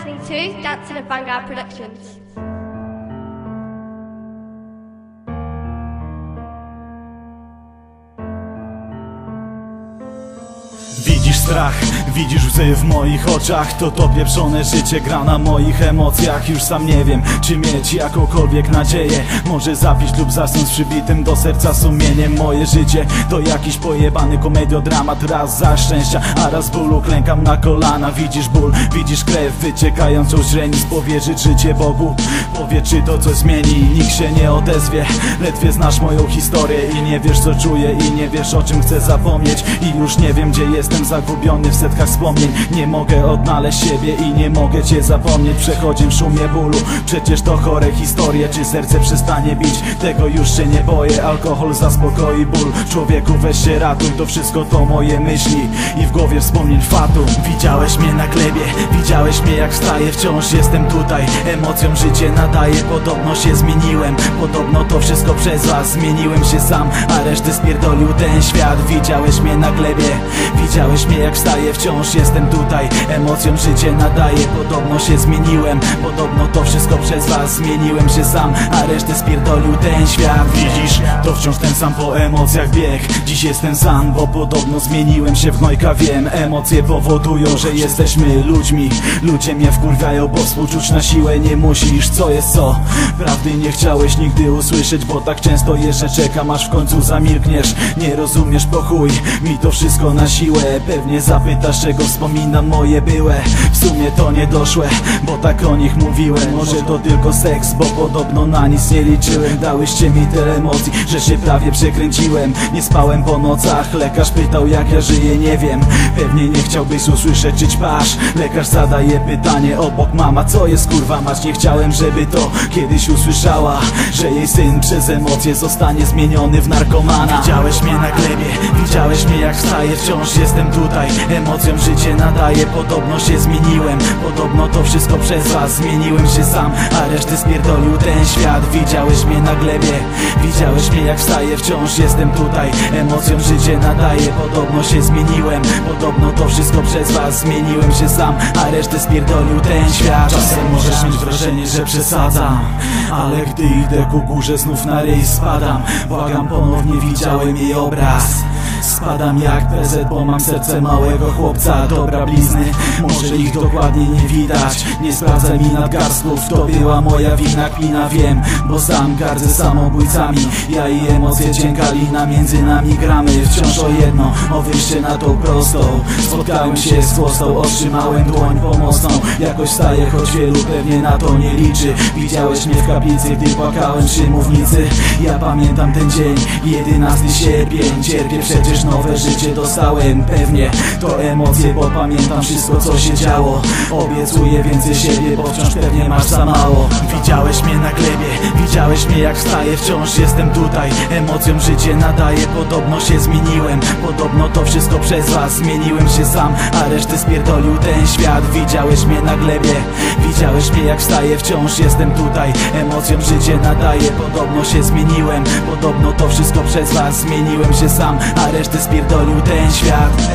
listening to Dancing of Vanguard Productions. Strach, widzisz łzy w moich oczach To to pieprzone życie gra na moich emocjach. Już sam nie wiem, czy mieć jakąkolwiek nadzieję. Może zapić lub zasnąć z przybitym do serca sumieniem. Moje życie to jakiś pojebany komediodramat Raz za szczęścia, a raz bólu klękam na kolana. Widzisz ból, widzisz krew wyciekającą źrenic Powierzyć życie Bogu, powie czy to coś zmieni. Nikt się nie odezwie, ledwie znasz moją historię. I nie wiesz co czuję i nie wiesz o czym chcę zapomnieć. I już nie wiem gdzie jestem zagubiony w setkach wspomnień. Nie mogę odnaleźć siebie i nie mogę cię zapomnieć. Przechodzi w szumie bólu, przecież to chore historie. Czy serce przestanie bić, tego już się nie boję. Alkohol zaspokoi ból, człowieku weź się ratuj. To wszystko to moje myśli. I w głowie wspomnień fatum. Widziałeś mnie na glebie, widziałeś mnie jak wstaję. Wciąż jestem tutaj, emocjom życie nadaje. Podobno się zmieniłem, podobno to wszystko przez was Zmieniłem się sam, a resztę spierdolił ten świat. Widziałeś mnie na glebie, widziałeś mnie jak wstaję Wciąż jestem tutaj, emocjom życie nadaje Podobno się zmieniłem, podobno to wszystko przez was Zmieniłem się sam, a resztę spierdolił ten świat. Widzisz, to wciąż ten sam po emocjach bieg. Dziś jestem sam, bo podobno zmieniłem się w gnojka Wiem, emocje powodują, że jesteśmy ludźmi. Ludzie mnie wkurwiają, bo współczuć na siłę nie musisz. Co jest co? Prawdy nie chciałeś nigdy usłyszeć Bo tak często jeszcze czekam, aż w końcu zamilkniesz. Nie rozumiesz po chuj, mi to wszystko na siłę. Pewnie zapytasz, czego wspominam moje byłe W sumie to nie doszłe, bo tak o nich mówiłem. Może to tylko seks, bo podobno na nic nie liczyłem. Dałyście mi tyle emocji, że się prawie przekręciłem. Nie spałem po nocach, lekarz pytał jak ja żyję, nie wiem. Pewnie nie chciałbyś usłyszeć, czy ćpasz. Lekarz zadaje pytanie obok mama Co jest kurwa mać, nie chciałem, żeby to kiedyś usłyszała Że jej syn przez emocje zostanie zmieniony w narkomana. Widziałeś mnie na glebie, widziałeś mnie jak wstaję Wciąż jestem tutaj, emocjom życie nadaje Podobno się zmieniłem, podobno to wszystko przez was Zmieniłem się sam, a reszty spierdolił ten świat. Widziałeś mnie na glebie, widziałeś mnie jak wstaję Wciąż jestem tutaj, emocjom życie nadaje Podobno się zmieniłem, podobno to wszystko przez was Zmieniłem się sam, a resztę spierdolił ten świat. Czasem możesz mieć wrażenie, że przesadzam Ale gdy idę ku górze znów na ryj spadam. Błagam ponownie widziałem jej obraz Spadam jak PZ, bo mam serce małego chłopca Dobra blizny, może ich dokładnie nie widać. Nie sprawdzaj mi nadgarstków, to była moja wina kpina Wiem, bo sam gardzę samobójcami. Ja i emocje cięgalina, między nami gramy. Wciąż o jedno, o wyjście na tą prostą. Spotkałem się z chłostą, otrzymałem dłoń pomocną. Jakoś staję, choć wielu pewnie na to nie liczy. Widziałeś mnie w kaplicy, gdy płakałem przy mównicy. Ja pamiętam ten dzień, 11 sierpień. Cierpię przecież nowe życie dostałem Pewnie. To emocje, bo pamiętam wszystko co się działo. Obiecuję więcej siebie, bo wciąż pewnie masz za mało. Widziałeś mnie na glebie, widziałeś mnie jak wstaję Wciąż jestem tutaj, emocjom życie nadaje Podobno się zmieniłem, podobno to wszystko przez was Zmieniłem się sam, a reszty spierdolił ten świat. Widziałeś mnie na glebie, widziałeś mnie jak wstaję Wciąż jestem tutaj, emocjom życie nadaje Podobno się zmieniłem, podobno to wszystko przez was Zmieniłem się sam, a reszty spierdolił ten świat